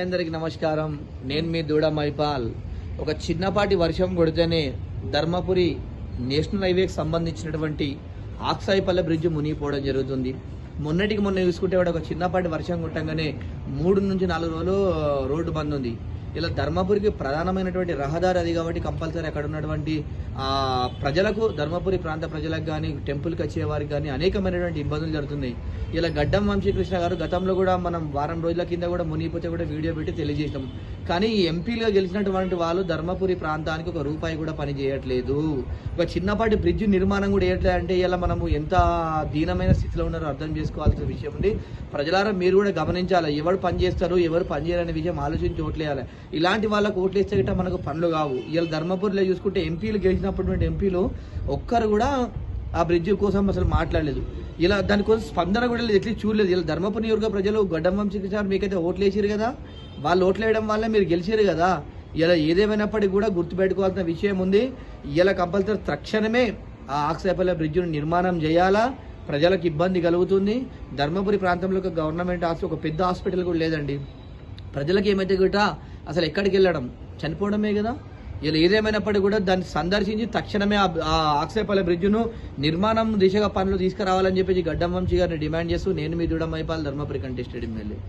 అందరికి నమస్కారం. నేను మీ దూడ మైపాల్ ఒక చిన్నపాటి వర్షం కొడితేనే ధర్మపురి నేషనల్ హైవేకి సంబంధించినటువంటి ఆక్సాయిపల్లె బ్రిడ్జ్ మునిగిపోవడం జరుగుతుంది. మొన్నటికి మొన్న చూసుకుంటే కూడా ఒక చిన్నపాటి వర్షం కొట్టంగానే మూడు నుంచి నాలుగు రోజులు రోడ్డు బంద్ ఉంది. ఇలా ధర్మపురికి ప్రధానమైనటువంటి రహదారి అది కాబట్టి కంపల్సరీ అక్కడ ఉన్నటువంటి ఆ ప్రజలకు ధర్మపురి ప్రాంత ప్రజలకు కానీ టెంపుల్కి వచ్చే వారికి కానీ అనేకమైనటువంటి ఇబ్బందులు జరుగుతున్నాయి. ఇలా గడ్డం వంశీకృష్ణ గారు గతంలో కూడా మనం వారం రోజుల కింద కూడా మునిగిపోతే కూడా వీడియో పెట్టి తెలియజేసాం కానీ ఈ ఎంపీలుగా గెలిచినటువంటి వాళ్ళు ధర్మపురి ప్రాంతానికి ఒక రూపాయి కూడా పని చేయట్లేదు. ఒక చిన్నపాటి బ్రిడ్జ్ నిర్మాణం కూడా చేయట్లేదు అంటే ఇలా మనము ఎంత దీనమైన స్థితిలో ఉన్నారో అర్థం చేసుకోవాల్సిన విషయం ఉంది. ప్రజలారా మీరు కూడా గమనించాలి ఎవరు పని చేస్తారు ఎవరు పని చేయాలనే విషయం ఆలోచించి ఓట్లేయాలి. ఇలాంటి వాళ్ళకు ఓట్లేస్తే గిట్ట మనకు పనులు కావు. ఇలా ధర్మపురిలో చూసుకుంటే ఎంపీలు గెలిచినప్పుడు ఎంపీలు ఒక్కరు కూడా ఆ బ్రిడ్జ్ కోసం అసలు మాట్లాడలేదు. ఇలా దానికోసం స్పందన కూడా లేదు ఎట్లా చూడలేదు. ఇలా ధర్మపురి నియోజక ప్రజలు గడ్డం వంశీ సార్ మీకైతే ఓట్లు వేసారు కదా వాళ్ళు ఓట్లు వేయడం వల్ల మీరు గెలిచారు కదా. ఇలా ఏదేమైనప్పటికీ కూడా గుర్తుపెట్టుకోవాల్సిన విషయం ఉంది. ఇలా కంపల్సరీ తక్షణమే ఆ ఆక్సేపల్లె బ్రిడ్జ్ను నిర్మాణం చేయాలా? ప్రజలకు ఇబ్బంది కలుగుతుంది. ధర్మపురి ప్రాంతంలో ఒక గవర్నమెంట్ హాస్పిటల్ ఒక పెద్ద హాస్పిటల్ కూడా లేదండి. ప్రజలకు ఏమైతే గిట అసలు ఎక్కడికి వెళ్ళడం? చనిపోవడమే కదా? ఇలా ఏదేమైనప్పటికీ కూడా దాన్ని సందర్శించి తక్షణమే ఆ- ఆక్షేపాల బ్రిడ్జ్ను నిర్మాణం దిశగా పనులు తీసుకురావాలని చెప్పేసి గడ్డం వంశీ గారిని డిమాండ్ చేస్తూ నేను మీ దూడం మైపాల్ ధర్మపురి కంటెస్టెడ్ ఎమ్మెల్యే.